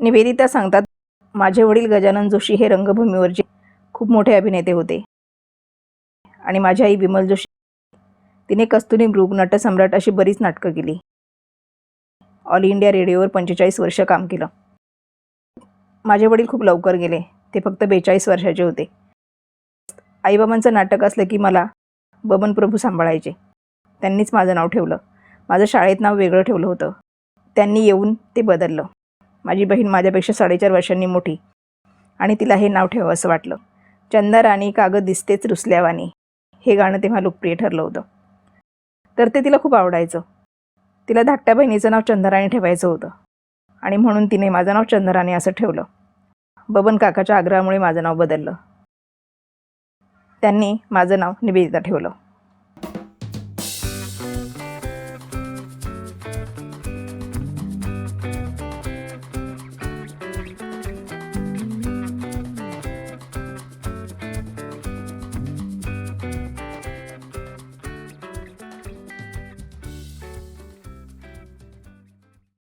निवेदिता सांगतात माझे वडील गजानन जोशी हे रंगभूमीवरचे खूप मोठे अभिनेते होते. आणि माझी आई विमल जोशी तिने कस्तुरी मृग नटसम्राट अशी बरीच नाटकं केली. ऑल इंडिया रेडिओवर पंचेचाळीस वर्ष काम केलं. माझे वडील खूप लवकर गेले ते फक्त बेचाळीस वर्षाचे होते. आईबाबांचं नाटक असलं की मला बबन प्रभू सांभाळायचे. त्यांनीच माझं नाव ठेवलं. माझं शाळेत नाव वेगळं ठेवलं होतं. त्यांनी येऊन ते बदललं. माझी बहीण माझ्यापेक्षा साडेचार वर्षांनी मोठी. आणि तिला हे नाव ठेवावं असं वाटलं. चंदा राणी कागद दिसतेच रुसल्यावानी हे गाणं तेव्हा लोकप्रिय ठरलं होतं. तर ते तिला खूप आवडायचं. तिला धाकट्या बहिणीचं नाव चंदराणी ठेवायचं होतं. आणि म्हणून तिने माझं नाव चंदराणी असं ठेवलं. बबन काकाच्या आग्रहामुळे माझं नाव बदललं. त्यांनी माझं नाव निवेदिता ठेवलं.